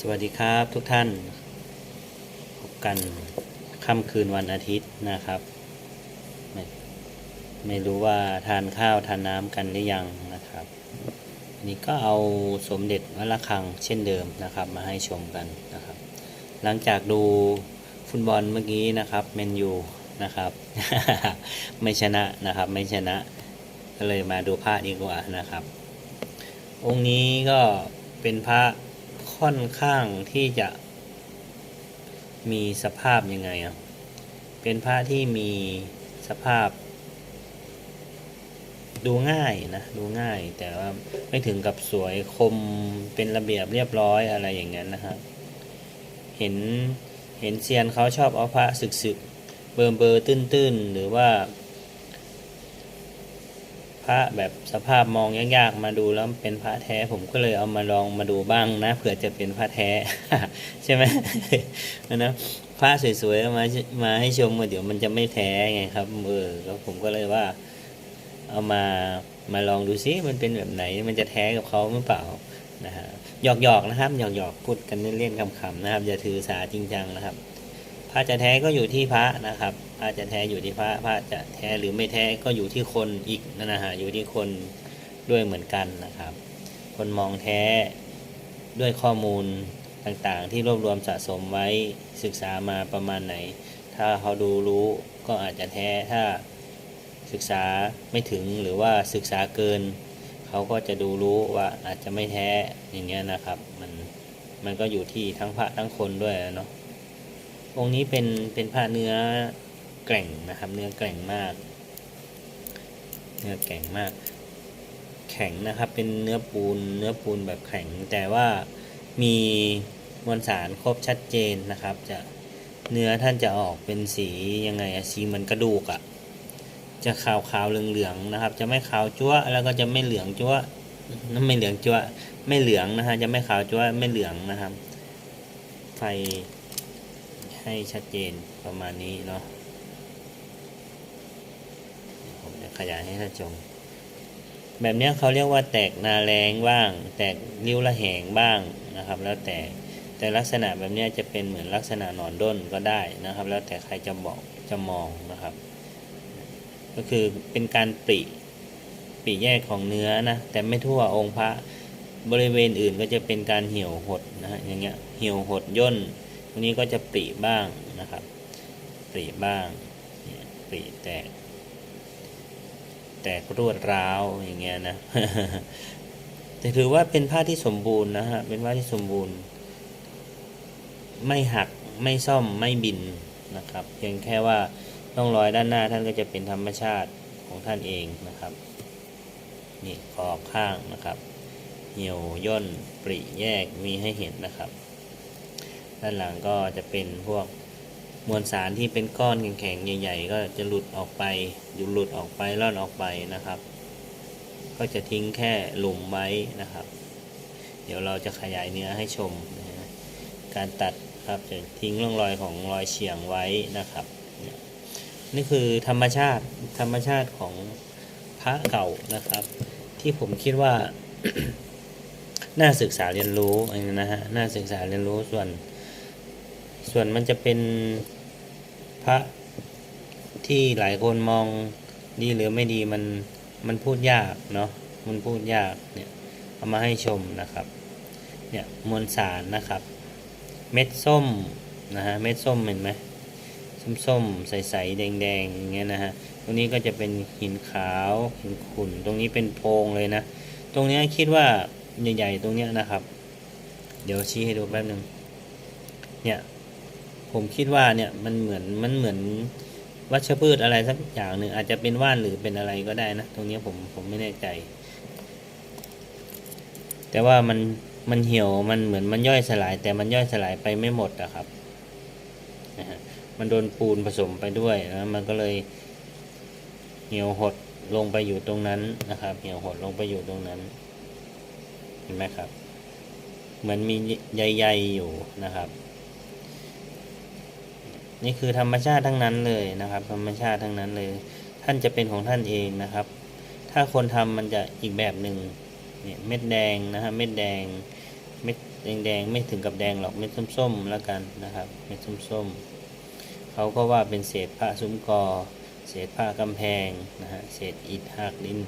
สวัสดีครับทุกท่าน พบกันค่ำคืนวันอาทิตย์นะครับ ไม่ไม่รู้ว่าทานข้าวทานน้ำกันหรือยังนะครับอันนี้ก็เอาสมเด็จวัดระฆังเช่นเดิมนะครับ มาให้ชมกันนะครับ หลังจากดูฟุตบอลเมื่อกี้นะครับเมนยูนะครับ ไม่ชนะนะครับ ไม่ชนะก็เลยมาดูพระดีกว่านะครับ องค์นี้ก็เป็นพระ ค่อนข้างที่จะมีสภาพยังไงอะ เป็นพระที่มีสภาพ ดูง่ายนะ ดูง่ายแต่ว่าไม่ถึงกับสวยคมเป็นระเบียบเรียบร้อยอะไรอย่างนั้นนะครับเห็นเห็นเซียนเขาชอบเอาพระสึกๆเบอร์เบอร์ตื้นตื้นๆหรือว่า พระแบบสภาพมองยากๆมาดูแล้วเป็นพระแท้ ผมก็เลยเอามาลองมาดูบ้างนะเผื่อจะเป็นพระแท้ ใช่ไหมนะพระสวยๆมามาให้ชมว่าเดี๋ยวมันจะไม่แท้ไงครับเออแล้วผมก็เลยว่า เอามามาลองดูซิมันเป็นแบบไหน มันจะแท้กับเขาหรือเปล่านะฮะหยอกๆนะครับหยอกๆพูดกันเล่นๆคำๆนะครับอย่าถือสาจริงจังนะครับ พระจะแท้ก็อยู่ที่พระนะครับ พระจะแท้อยู่ที่พระพระจะแท้หรือไม่แท้ก็อยู่ที่คนอีกนะฮะอยู่ที่คนด้วยเหมือนกันนะครับ คนมองแท้ด้วยข้อมูลต่างๆ ที่รวบรวมสะสมไว้ศึกษามาประมาณไหน ถ้าเขาดูรู้ก็อาจจะแท้ถ้าศึกษาไม่ถึงหรือว่าศึกษาเกิน เขาก็จะดูรู้ว่าอาจจะไม่แท้อย่างเงี้ยนะครับมันมันก็อยู่ที่ทั้งพระทั้งคนด้วยเนาะองค์นี้เป็นเป็นผ้าเนื้อ แกร่งนะครับ เนื้อแกร่งมาก เนื้อแกร่งมาก แข็งนะครับ เป็นเนื้อปูน เนื้อปูนแบบแข็ง แต่ว่ามีมวลสารครบชัดเจนนะครับ จะเนื้อท่านจะออกเป็นสียังไงสีเหมือนกระดูกอะจะขาวขาวเหลืองๆนะครับ จะไม่ขาวจั๊วะแล้วก็จะไม่เหลืองจั๊วะไม่เหลืองจั๊วะไม่เหลืองนะฮะจะไม่ขาวจั๊วะไม่เหลืองนะครับ ไฟให้ชัดเจนประมาณนี้เนาะผมจะ ขยายให้ท่านชม แบบนี้เขาเรียกว่าแตกนาแรงบ้าง แตกริ้วระแหงบ้างนะครับ แล้วแต่แต่ลักษณะแบบนี้จะเป็นเหมือนลักษณะหนอนด้นก็ได้นะครับ แล้วแต่ใครจะบอกจะมองนะครับ ก็คือเป็นการปริปริแยกของเนื้อนะแต่ไม่ทั่วองค์พระบริเวณอื่นก็จะเป็นการเหี่ยวหดนะฮะอย่างเงี้ยเหี่ยวหดย่นตรงนี้ก็จะปริบ้างนะครับ ปริบ้างปริแตก แตกรวดร้าวอย่างเงี้ยนะแต่ถือว่าเป็นผ้าที่สมบูรณ์นะฮะ เป็นผ้าที่สมบูรณ์ ไม่หักไม่ซ่อมไม่บินนะครับ เพียงแค่ว่าต้องรอยด้านหน้าท่านก็จะเป็นธรรมชาติของท่านเองนะครับ นี่ขอบข้างนะครับเหี่ยวย่นปริแยกมีให้เห็นนะครับ ด้านหลังก็จะเป็นพวก มวลสารที่เป็นก้อนแข็งๆใหญ่ ๆ ก็จะหลุดออกไปอยู่หลุดออกไปล่อนออกไปนะครับ ก็จะทิ้งแค่หลุมไว้นะครับ เดี๋ยวเราจะขยายเนื้อให้ชมนะการตัดครับจะทิ้งร่องรอยของรอยเฉียงไว้นะครับ นี่คือธรรมชาติธรรมชาติของพระเก่านะครับ ที่ผมคิดว่าน่าศึกษาเรียนรู้นะฮะน่าศึกษาเรียนรู้ส่วน ส่วนมันจะเป็น พระที่หลายคนมองดีหรือไม่ดีมันมันพูดยากเนาะมันพูดยากเนี่ยเอามาให้ชมนะครับเนี่ยมวลสารนะครับ เม็ดส้มนะฮะเม็ดส้มเห็นไหมส้มๆใสๆแดงๆอย่างเงี้ยนะฮะตรงนี้ก็จะเป็นหินขาวหินขุ่นตรงนี้เป็นโพรงเลยนะ ตรงเนี้ยคิดว่าใหญ่ๆตรงเนี้ยนะครับ เดี๋ยวชี้ให้ดูแป๊บหนึ่งเนี่ย ผมคิดว่าเนี่ยมันเหมือนมันเหมือนวัชพืชอะไรสักอย่างหนึ่งอาจจะเป็นว่านหรือเป็นอะไรก็ได้นะ ตรงนี้ผมผมไม่แน่ใจ แต่ว่ามันมันเหี่ยวมันเหมือนมันย่อยสลาย แต่มันย่อยสลายไปไม่หมดอะครับนะฮะมันโดนปูนผสมไปด้วยนะมันก็เลยเหี่ยวหดลงไปอยู่ตรงนั้นนะครับ เหี่ยวหดลงไปอยู่ตรงนั้น เห็นไหมครับ เหมือนมีใยๆอยู่นะครับ นี่คือธรรมชาติทั้งนั้นเลยนะครับ ธรรมชาติทั้งนั้นเลย ท่านจะเป็นของท่านเองนะครับ ถ้าคนทำมันจะอีกแบบหนึ่งเนี่ยเม็ดแดงนะฮะเม็ดแดงเม็ดแดงๆไม่ถึงกับแดงหรอกเม็ดส้มๆแล้วกันนะครับเม็ดส้มๆเขาก็ว่าเป็นเศษผ้าซุ้มกอ เศษผ้ากำแพงนะฮะเศษอิฐหักดิน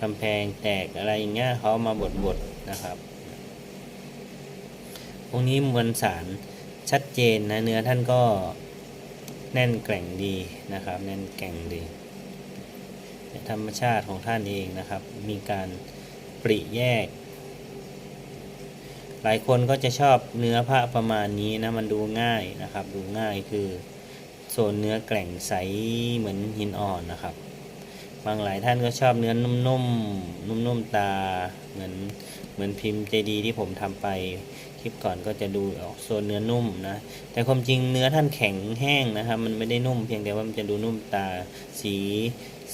กำแพงแตกอะไรอย่างเงี้ยเขาเอามาบดๆนะครับตรงนี้มวลสารชัดเจนนะเนื้อท่านก็ แน่นแกร่งดีนะครับ แน่นแกร่งดีธรรมชาติของท่านเองนะครับ มีการปริแยก หลายคนก็จะชอบเนื้อผ้าประมาณนี้นะมันดูง่ายนะครับ ดูง่ายคือโซนเนื้อแกร่งใสเหมือนหินอ่อนนะครับ บางหลายท่านก็ชอบเนื้อนุ่มๆนุ่มๆตาเหมือนเหมือนพิมพ์เจดีที่ผมทำไป คลิปก่อนก็จะดูออกโซนเนื้อนุ่มนะ แต่ความจริงเนื้อท่านแข็งแห้งนะครับ มันไม่ได้นุ่มเพียงแต่ว่ามันจะดูนุ่มตาสี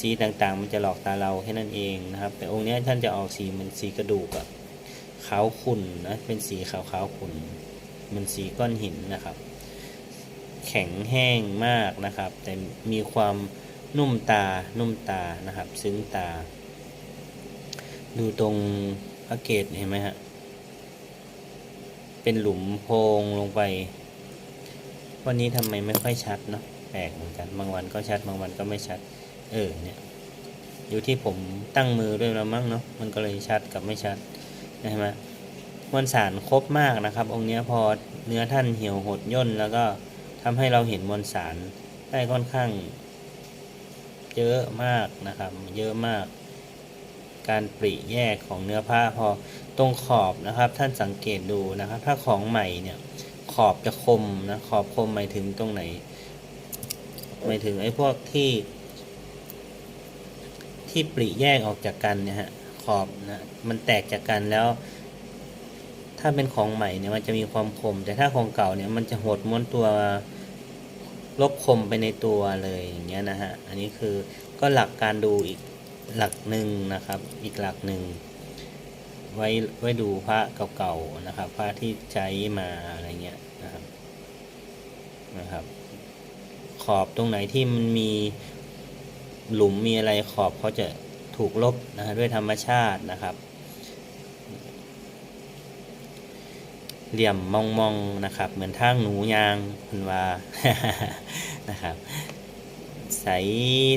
สีต่างๆ มันจะหลอกตาเราแค่นั้นเองนะครับ แต่องค์นี้ท่านจะออกสีเหมือนสีกระดูกอะขาวขุ่นนะเป็นสีขาวขาวๆขุ่นเหมันสีก้อนหินนะครับ แข็งแห้งมากนะครับ แต่มีความนุ่มตานุ่มตานะครับ ซึ้งตา ดูตรงพระเกตเห็นไหมฮะ เป็นหลุมโพงลงไป วันนี้ทำไมไม่ค่อยชัดเนาะแปลกเหมือนกัน บางวันก็ชัด บางวันก็ไม่ชัด เออเนี่ย อยู่ที่ผมตั้งมือด้วยแล้วมั้งเนาะ มันก็เลยชัดกับไม่ชัดนะฮะมวลสารครบมากนะครับ องค์นี้พอเนื้อท่านเหี่ยวหดย่นแล้วก็ทำให้เราเห็นมวลสารได้ค่อนข้าง เยอะมากนะครับ เยอะมาก การปริแยกของเนื้อผ้าพอตรงขอบนะครับ ท่านสังเกตดูนะครับ ถ้าของใหม่เนี่ยขอบจะคมนะขอบคมหมายถึงตรงไหนหมายถึงไอ้พวกที่ ที่ปริแยกออกจากกันเนี่ยฮะขอบนะมันแตกจากกันแล้ว ถ้าเป็นของใหม่เนี่ยมันจะมีความคม แต่ถ้าของเก่าเนี่ยมันจะหดม้วนตัวลบคมไปในตัวเลยอย่างเงี้ยนะฮะ อันนี้คือก็หลักการดูอีก หลักหนึ่งนะครับ อีกหลักหนึ่งไว้ไว้ดูพระเก่าๆนะครับ พระที่ใช้มาอะไรเงี้ยนะครับนะครับ ขอบตรงไหนที่มันมีหลุมมีอะไรขอบเขาจะถูกลบนะด้วยธรรมชาตินะครับ เหลี่ยมมองมองๆนะครับ เหมือนทางหนูยางคุณว่านะครับ ใส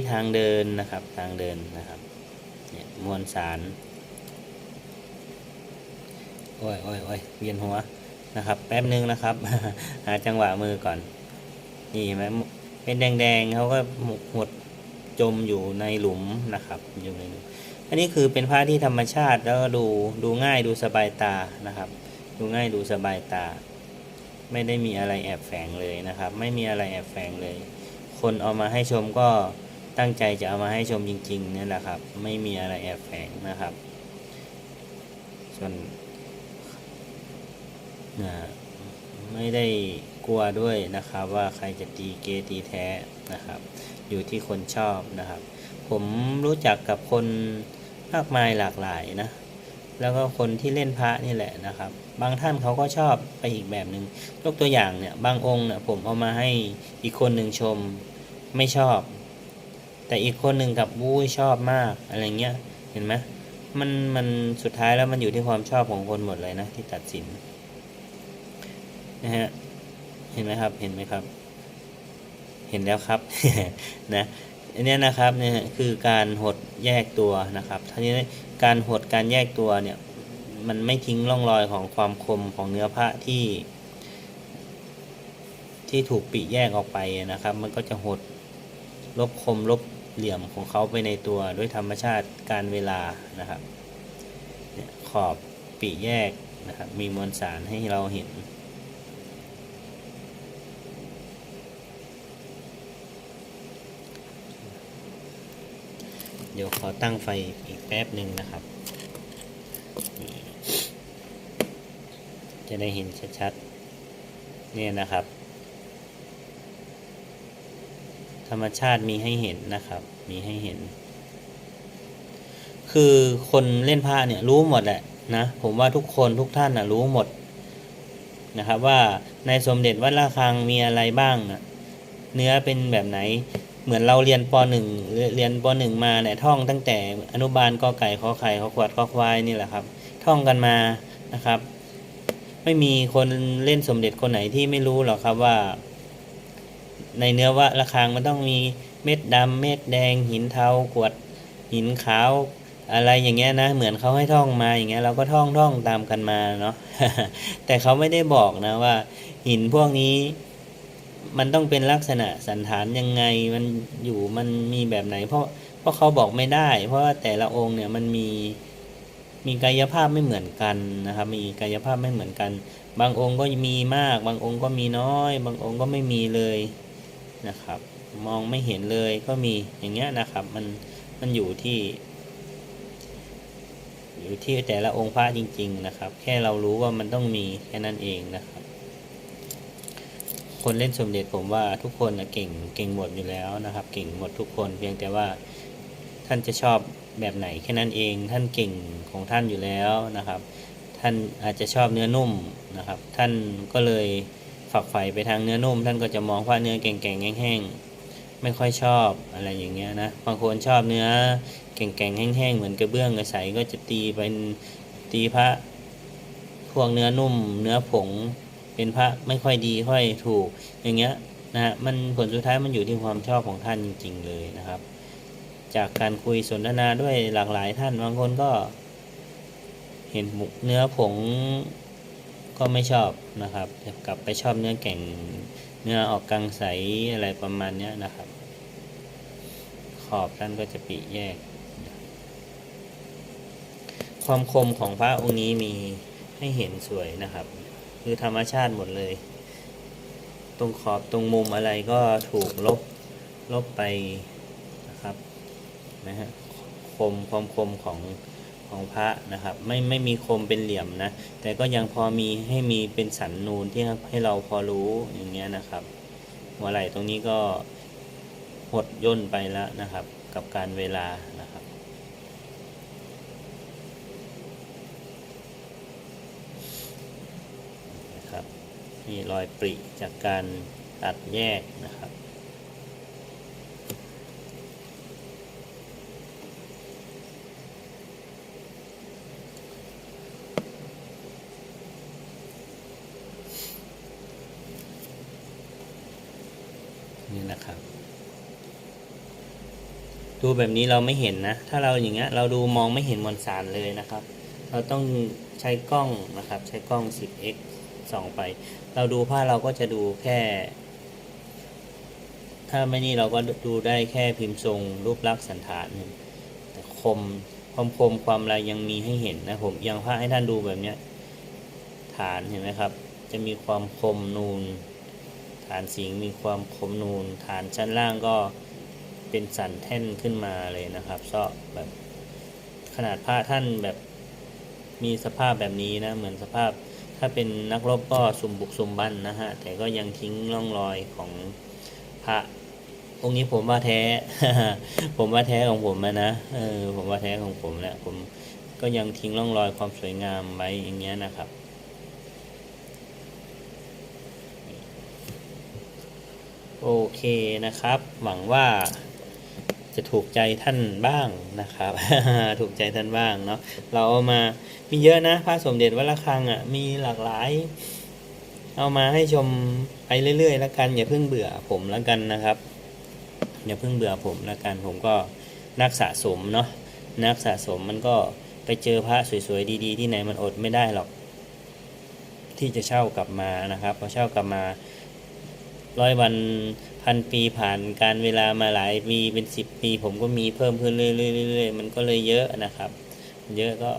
ทางเดินนะครับทางเดินนะครับเนี่ยมวลสารโอ้ยโอ้ยโอ้ยเวียนหัวนะครับแป๊บนึงนะครับ หาจังหวะมือก่อน นี่เห็นไหมเป็นแดงๆเขาก็หดจมอยู่ในหลุมนะครับอยู่ในหลุมอันนี้คือเป็นผ้าที่ธรรมชาติแล้วก็ดูดูง่ายดูสบายตานะครับ ดูง่ายดูสบายตา ไม่ได้มีอะไรแอบแฝงเลยนะครับ ไม่มีอะไรแอบแฝงเลย คนเอามาให้ชมก็ตั้งใจจะเอามาให้ชมจริงๆนี่แหละครับ ไม่มีอะไรแอบแฝงนะครับ ส่วนนะไม่ได้กลัวด้วยนะครับ ว่าใครจะตีเกตีแท้นะครับ อยู่ที่คนชอบนะครับ ผมรู้จักกับคนมากมายหลากหลายนะ แล้วก็คนที่เล่นพระนี่แหละนะครับ บางท่านเขาก็ชอบไปอีกแบบหนึง่งยกตัวอย่างเนี่ย บางองค์เนี่ยผมเอามาให้อีกคนหนึ่งชมไม่ชอบ แต่อีกคนหนึ่งกับวุ้ยชอบมากอะไรเงี้ยเห็นไหมมันมันสุดท้ายแล้วมันอยู่ที่ความชอบของคนหมดเลยนะที่ตัดสินนะฮะเห็นไหมครับเห็นไหมครับ เห็นแล้วครับนะอันนี้นะครับเนี่ยคือการหดแยกตัวนะครับทีนี้ การหดการแยกตัวเนี่ย มันไม่ทิ้งร่องรอยของความคมของเนื้อผ้าที่ ที่ถูกปิแยกออกไปนะครับ มันก็จะหดลบคมลบเหลี่ยมของเขาไปในตัวด้วยธรรมชาติการเวลานะครับขอบปิแยกนะครับ มีมวลสารให้เราเห็น เดี๋ยวขอตั้งไฟอีกแป๊บหนึ่งนะครับ จะได้เห็นชัดๆเนี่ยนะครับ ธรรมชาติมีให้เห็นนะครับ มีให้เห็น คือคนเล่นผ้าเนี่ยรู้หมดแหละนะผมว่าทุกคนทุกท่านนะรู้หมดนะครับว่าในสมเด็จวัดระฆังมีอะไรบ้างนะเนื้อเป็นแบบไหน เหมือนเราเรียนปหนึ่งเรียนปหนึ่งมาเนี่ยท่องตั้งแต่อนุบาลกอไก่ขอไข่ขอขวดขอควายนี่แหละครับ ท่องกันมานะครับ ไม่มีคนเล่นสมเด็จคนไหนที่ไม่รู้หรอกครับว่า ในเนื้อว่าระฆังมันต้องมีเม็ดดำเม็ดแดง หินเทากรวด หินขาวอะไรอย่างเงี้ยนะ เหมือนเขาให้ท่องมาอย่างเงี้ยเราก็ท่องท่องตามกันมาเนาะแต่เขาไม่ได้บอกนะว่า หินพวกนี้ มันต้องเป็นลักษณะสันฐานยังไงมันอยู่มันมีแบบไหน เพราะเพราะเขาบอกไม่ได้ เพราะว่าแต่ละองค์เนี่ยมันมีมีกายภาพไม่เหมือนกันนะครับ มีกายภาพไม่เหมือนกัน บางองค์ก็มีมาก บางองค์ก็มีน้อย บางองค์ก็ไม่มีเลยนะครับ มองไม่เห็นเลยก็มีอย่างเงี้ยนะครับ มันมันอยู่ที่ อยู่ที่แต่ละองค์พระจริง ๆ นะครับ แค่เรารู้ว่ามันต้องมีแค่นั้นเองนะครับ คนเล่นสมเด็จผมว่าทุกคนนะเก่งเก่งหมดอยู่แล้วนะครับ เก่งหมดทุกคนเพียงแต่ว่าท่านจะชอบแบบไหนแค่นั้นเองท่านเก่งของท่านอยู่แล้วนะครับ ท่านอาจจะชอบเนื้อนุ่มนะครับ ท่านก็เลยฝักใฝ่ไปทางเนื้อนุ่ม ท่านก็จะมองว่าเนื้อแก่งๆแห้งๆไม่ค่อยชอบอะไรอย่างเงี้ยนะบางคนชอบเนื้อแก่งๆแห้งๆเหมือนกระเบื้องกระใสก็จะตีเป็นตีพระพวกเนื้อนุ่ม เนื้อผง เป็นพระไม่ค่อยดีค่อยถูก อย่างเงี้ยนะฮะมันผลสุดท้ายมันอยู่ที่ความชอบของท่านจริง ๆ เลยนะครับ จากการคุยสนทนาด้วยหลากหลายท่านบางคนก็ เห็นหมุกเนื้อผงก็ไม่ชอบนะครับกลับไปชอบเนื้อแก่งเนื้อออกกังใสอะไรประมาณเนี้ยนะครับ ขอบท่านก็จะปีแยก ความคมของพระองค์นี้มีให้เห็นสวยนะครับ คือธรรมชาติหมดเลย ตรงขอบตรงมุมอะไรก็ถูกลบลบไปนะครับนะฮะคมความคมของของพระนะครับ ไม่ไม่มีคมเป็นเหลี่ยมนะ แต่ก็ยังพอมีให้มีเป็นสันนูนที่ให้เราพอรู้อย่างเงี้ยนะครับ หัวไหล่ตรงนี้ก็หดย่นไปแล้วนะครับ กับการเวลานะครับ นะครับ มีรอยปริจากการตัดแยกนะครับ นี่นะครับ ดูแบบนี้เราไม่เห็นนะ ถ้าเราอย่างเงี้ยเราดูมองไม่เห็นมวลสารเลยนะครับ เราต้องใช้กล้องนะครับ ใช้กล้อง 10x ส่องไป เราดูผ้าเราก็จะดูแค่ ถ้าไม่นี่เราก็ดูได้แค่พิมพ์ทรงรูปลักษณ์สันฐานแต่คมความคมความอะไรยังมีให้เห็นนะผมยังผ้าให้ท่านดูแบบเนี้ยฐานเห็นไหมครับ จะมีความคมนูน ฐานสิงมีความคมนูน ฐานชั้นล่างก็เป็นสันแท่นขึ้นมาเลยนะครับเซาะแบบขนาดผ้าท่านแบบมีสภาพแบบนี้นะ เหมือนสภาพ ถ้าเป็นนักรบก็สุ่มบุกสุ่มบันนะฮะ แต่ก็ยังทิ้งร่องรอยของพระองค์นี้ผมว่าแท้ ผมว่าแท้ของผมอะนะเออผมว่าแท้ของผมแหละผมก็ยังทิ้งร่องรอยความสวยงามไว้อย่างเงี้ยนะครับโอเคนะครับ หวังว่า จะถูกใจท่านบ้างนะครับ ถูกใจท่านบ้างเนาะเราเอามามีเยอะนะพระสมเด็จวัดระฆังอะมีหลากหลาย เอามาให้ชมไปเรื่อยๆแล้วกันอย่าเพิ่งเบื่อผมแล้วกันนะครับอย่าเพิ่งเบื่อผมแล้วกันผมก็นักสะสมเนาะนักสะสมมันก็ไปเจอพระสวยๆดีๆ ที่ไหนมันอดไม่ได้หรอก ที่จะเช่ากลับมานะครับพอเช่ากลับมาร้อยวัน พันปีผ่านการเวลามาหลายปีเป็นสิบปี ผมก็มีเพิ่มขึ้นเรื่อยๆๆมันก็เลยเยอะนะครับ เยอะก็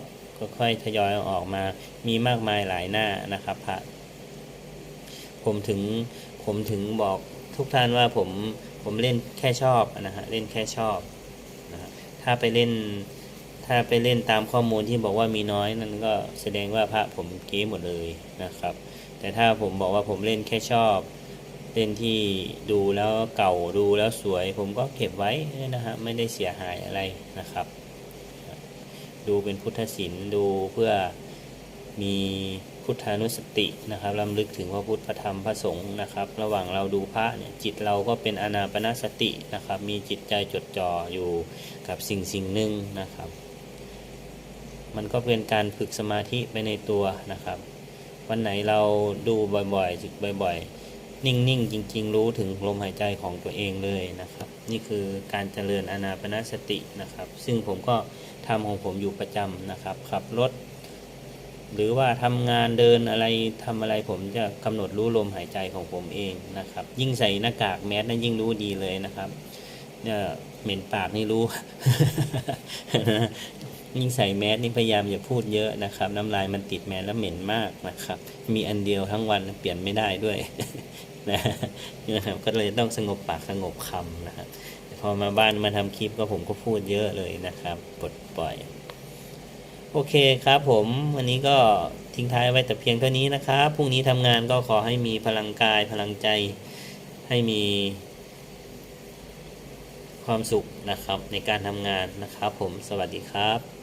ค่อยทยอยอออกมา มีมากมายหลายหน้านะครับพระผมถึงผมถึงบอกทุกท่านว่าผมผมเล่นแค่ชอบนะฮะเล่นแค่ชอบนะฮะถ้าไปเล่นถ้าไปเล่นตามข้อมูลที่บอกว่ามีน้อยนั่นก็แสดงว่าพระผมเก๊หมดเลยนะครับ แต่ถ้าผมบอกว่าผมเล่นแค่ชอบ เล่นที่ดูแล้วเก่าดูแล้วสวย ผมก็เก็บไว้นะฮะไม่ได้เสียหายอะไรนะครับ ดูเป็นพุทธศิลป์ดูเพื่อมีพุทธานุสตินะครับลำลึกถึงพระพุทธพระธรรมพระสงฆ์นะครับ ระหว่างเราดูพระเนี่ยจิตเราก็เป็นอนาปนาสตินะครับ มีจิตใจจดจ่ออยู่กับสิ่งสิ่งหนึ่งนะครับ มันก็เป็นการฝึกสมาธิไปในตัวนะครับ วันไหนเราดูบ่อยๆจึกบ่อยๆ นิ่งๆ จริง ๆ รู้ถึงลมหายใจของตัวเองเลยนะครับ นี่คือการเจริญอานาปนสตินะครับ ซึ่งผมก็ทำของผมอยู่ประจำนะครับขับรถ หรือว่าทำงานเดินอะไรทำอะไรผมจะกำหนดรู้ลมหายใจของผมเองนะครับ ยิ่งใส่หน้ากากแมสนั้นยิ่งรู้ดีเลยนะครับเนี่ยเหม็นปากนี่รู้ ยิ่งใส่แมสนี่พยายามอย่าพูดเยอะนะครับ น้ำลายมันติดแมสแล้วเหม็นมากนะครับ มีอันเดียวทั้งวันเปลี่ยนไม่ได้ด้วยนะนะครับก็เลยต้องสงบปากสงบคำนะครับพอมาบ้านมาทำคลิปก็ผมก็พูดเยอะเลยนะครับปลดปล่อย โอเคครับผมวันนี้ก็ทิ้งท้ายไว้แต่เพียงเท่านี้นะครับพรุ่งนี้ทำงานก็ขอให้มีพลังกายพลังใจให้มีความสุขนะครับในการทำงานนะครับผมสวัสดีครับ